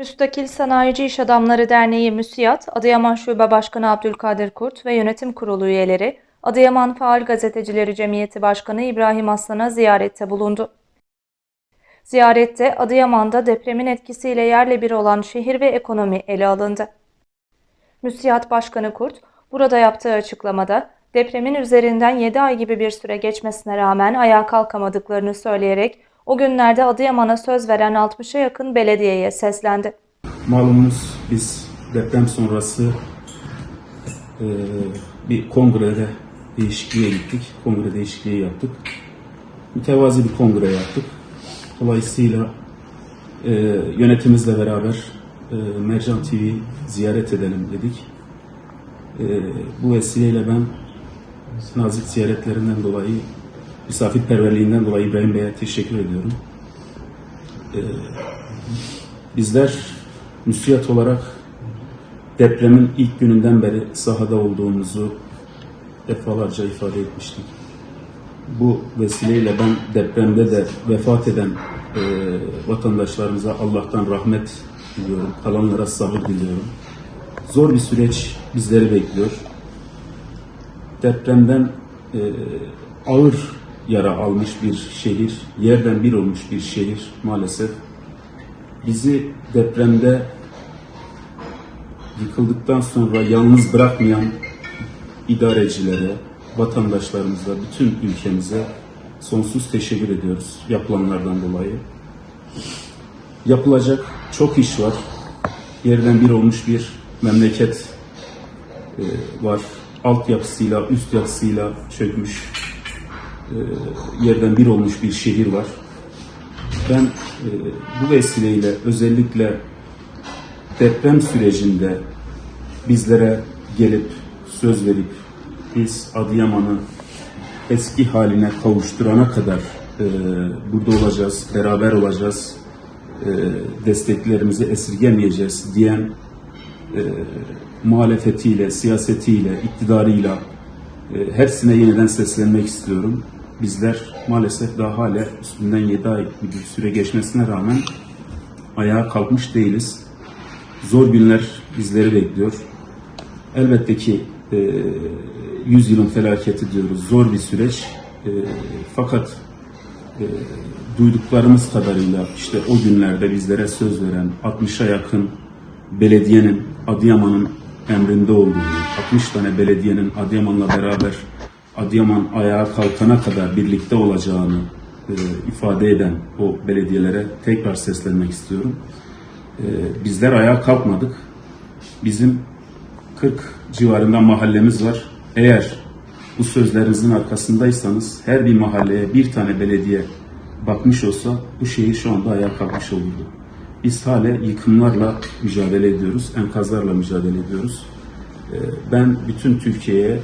Müstakil Sanayici İş Adamları Derneği MÜSİAD, Adıyaman Şube Başkanı Abdülkadir Kurt ve Yönetim Kurulu üyeleri, Adıyaman Faal Gazetecileri Cemiyeti Başkanı İbrahim Aslan'a ziyarette bulundu. Ziyarette Adıyaman'da depremin etkisiyle yerle bir olan şehir ve ekonomi ele alındı. MÜSİAD Başkanı Kurt, burada yaptığı açıklamada depremin üzerinden 7 ay gibi bir süre geçmesine rağmen ayağa kalkamadıklarını söyleyerek o günlerde Adıyaman'a söz veren 60'a yakın belediyeye seslendi. Malumunuz biz deprem sonrası e, bir kongrede değişikliğe gittik. Kongre değişikliği yaptık. Mütevazi bir kongre yaptık. Dolayısıyla e, yönetimimizle beraber e, Mercan TV'yi ziyaret edelim dedik. E, bu vesileyle ben nazik ziyaretlerinden dolayı, misafirperverliğinden dolayı İbrahim Bey'e teşekkür ediyorum. Bizler müsiyat olarak depremin ilk gününden beri sahada olduğumuzu defalarca ifade etmiştik. Bu vesileyle ben depremde de vefat eden e, vatandaşlarımıza Allah'tan rahmet diliyorum. Kalanlara sabır diliyorum. Zor bir süreç bizleri bekliyor. Depremden e, ağır yara almış bir şehir, yerden bir olmuş bir şehir maalesef bizi depremde yıkıldıktan sonra yalnız bırakmayan idarecilere, vatandaşlarımıza, bütün ülkemize sonsuz teşekkür ediyoruz yapılanlardan dolayı. Yapılacak çok iş var. Yerden bir olmuş bir memleket e, var. Altyapısıyla, üst yapısıyla çökmüş, e, yerden bir olmuş bir şehir var. Ben e, bu vesileyle özellikle deprem sürecinde bizlere gelip söz verip biz Adıyaman'ı eski haline kavuşturana kadar e, burada olacağız, beraber olacağız, desteklerimizi esirgemeyeceğiz diyen e, muhalefetiyle, siyasetiyle, iktidarıyla hepsine yeniden seslenmek istiyorum. Bizler maalesef daha hala üstünden 7 ay gibi bir süre geçmesine rağmen ayağa kalkmış değiliz. Zor günler bizleri bekliyor. Elbette ki e, 100 yılın felaketi diyoruz. Zor bir süreç. E, fakat e, duyduklarımız kadarıyla işte o günlerde bizlere söz veren 60'a yakın belediyenin Adıyaman'ın emrinde olduğunu, 60 tane belediyenin Adıyaman'la beraber Adıyaman ayağa kalkana kadar birlikte olacağını e, ifade eden o belediyelere tekrar seslenmek istiyorum. E, bizler ayağa kalkmadık. Bizim 40 civarında mahallemiz var. Eğer bu sözlerinizin arkasındaysanız her bir mahalleye bir tane belediye bakmış olsa bu şehir şu anda ayağa kalkmış olurdu. Biz hala yıkımlarla mücadele ediyoruz, enkazlarla mücadele ediyoruz. Ee, Ben bütün Türkiye'ye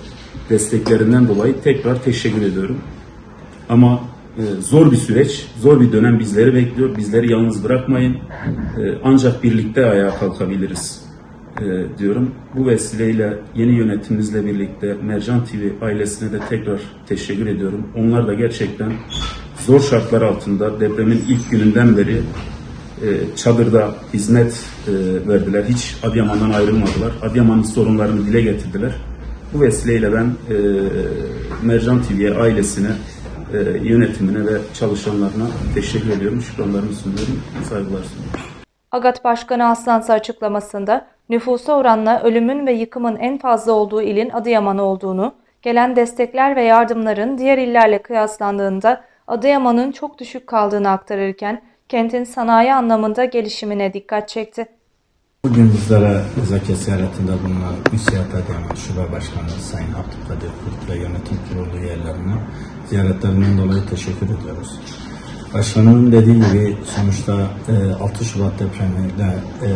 desteklerinden dolayı tekrar teşekkür ediyorum. Ama e, zor bir süreç, zor bir dönem bizleri bekliyor. Bizleri yalnız bırakmayın. E, Ancak birlikte ayağa kalkabiliriz e, diyorum. Bu vesileyle yeni yönetimimizle birlikte Mercan TV ailesine de tekrar teşekkür ediyorum. Onlar da gerçekten zor şartlar altında depremin ilk gününden beri çadırda hizmet verdiler. Hiç Adıyaman'dan ayrılmadılar. Adıyaman'ın sorunlarını dile getirdiler. Bu vesileyle ben e, Mercan TV'ye, ailesine, e, yönetimine ve çalışanlarına teşekkür ediyorum. Şükranlarımı sunuyorum. Saygılar sunuyorum. AGAT Başkanı Aslansa açıklamasında nüfusa oranla ölümün ve yıkımın en fazla olduğu ilin Adıyaman olduğunu, gelen destekler ve yardımların diğer illerle kıyaslandığında Adıyaman'ın çok düşük kaldığını aktarırken kentin sanayi anlamında gelişimine dikkat çekti. Bugün bizlere nezaket ziyaretinde bulunan Müsiyat Adıyaman Şube Başkanı Sayın Abdülkadir Kurt ve Yönetim Kurulu üyelerine ziyaretlerinden dolayı teşekkür ediyoruz. Başkanımın dediği gibi sonuçta e, 6 Şubat depremiyle e,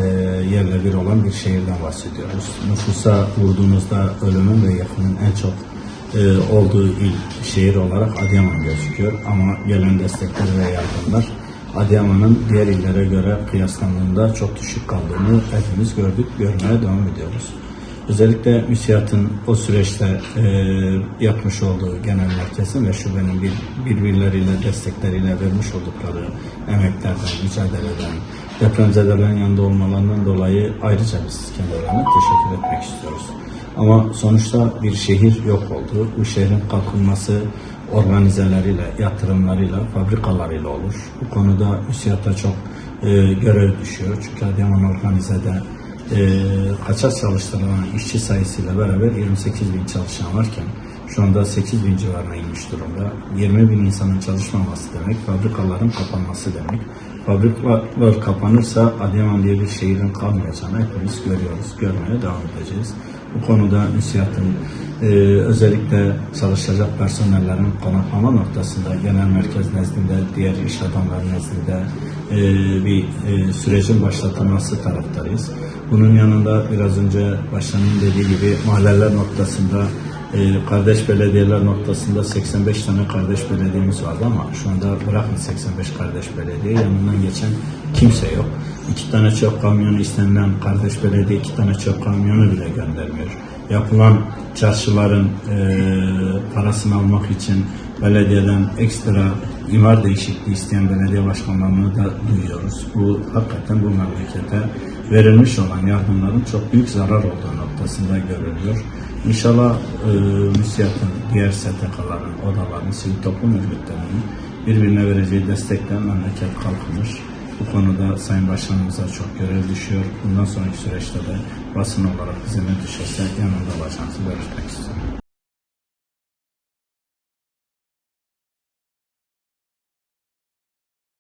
yerle bir olan bir şehirden bahsediyoruz. Nüfusa vurduğumuzda ölümün ve yakının en çok e, olduğu il, şehir olarak Adıyaman gözüküyor. Ama gelen destekler ve yardımlar Adıyaman'ın diğer illere göre kıyaslandığında çok düşük kaldığını hepimiz gördük, görmeye devam ediyoruz. Özellikle müsiyatın o süreçte e, yapmış olduğu genel merkezin ve şubenin bir, birbirleriyle destekleriyle vermiş oldukları emeklerden, mücadeleden, depremzedelerin yanında olmalarından dolayı ayrıca biz kendilerine teşekkür etmek istiyoruz. Ama sonuçta bir şehir yok oldu. Bu şehrin kalkınması organizeleriyle, yatırımlarıyla, fabrikalarıyla olur. Bu konuda müsiyata çok e, görev düşüyor. Çünkü Adıyaman organizede e, kaçak çalıştırılan işçi sayısıyla beraber 28 bin çalışan varken şu anda 8 bin civarına inmiş durumda. 20 bin insanın çalışmaması demek, fabrikaların kapanması demek. Fabrikalar kapanırsa Adıyaman diye bir şehrin kalmayacağını hepimiz görüyoruz, görmeye devam edeceğiz. Bu konuda müsiyatın e, özellikle çalışacak personellerin konaklama noktasında genel merkez nezdinde, diğer iş adamları nezdinde e, bir e, sürecin başlatılması taraftarıyız. Bunun yanında biraz önce başkanın dediği gibi mahalleler noktasında e, kardeş belediyeler noktasında 85 tane kardeş belediyemiz vardı ama şu anda bırakın 85 kardeş belediye yanından geçen kimse yok. İki tane çöp kamyonu istenilen kardeş belediye iki tane çöp kamyonu bile göndermiyor. Yapılan çarşıların e, parasını almak için belediyeden ekstra imar değişikliği isteyen belediye başkanlarını da duyuyoruz. Bu hakikaten bu memlekete verilmiş olan yardımların çok büyük zarar olduğu noktasında görülüyor. İnşallah e, müsiyatın, diğer STK'ların, odaların, sivil toplum örgütlerinin birbirine vereceği destekle memleket kalkınır. Bu konuda Sayın Başkanımıza çok görev düşüyor. Bundan sonraki süreçte de basın olarak ne düşerse yanında olacağınızı belirtmek istiyorum.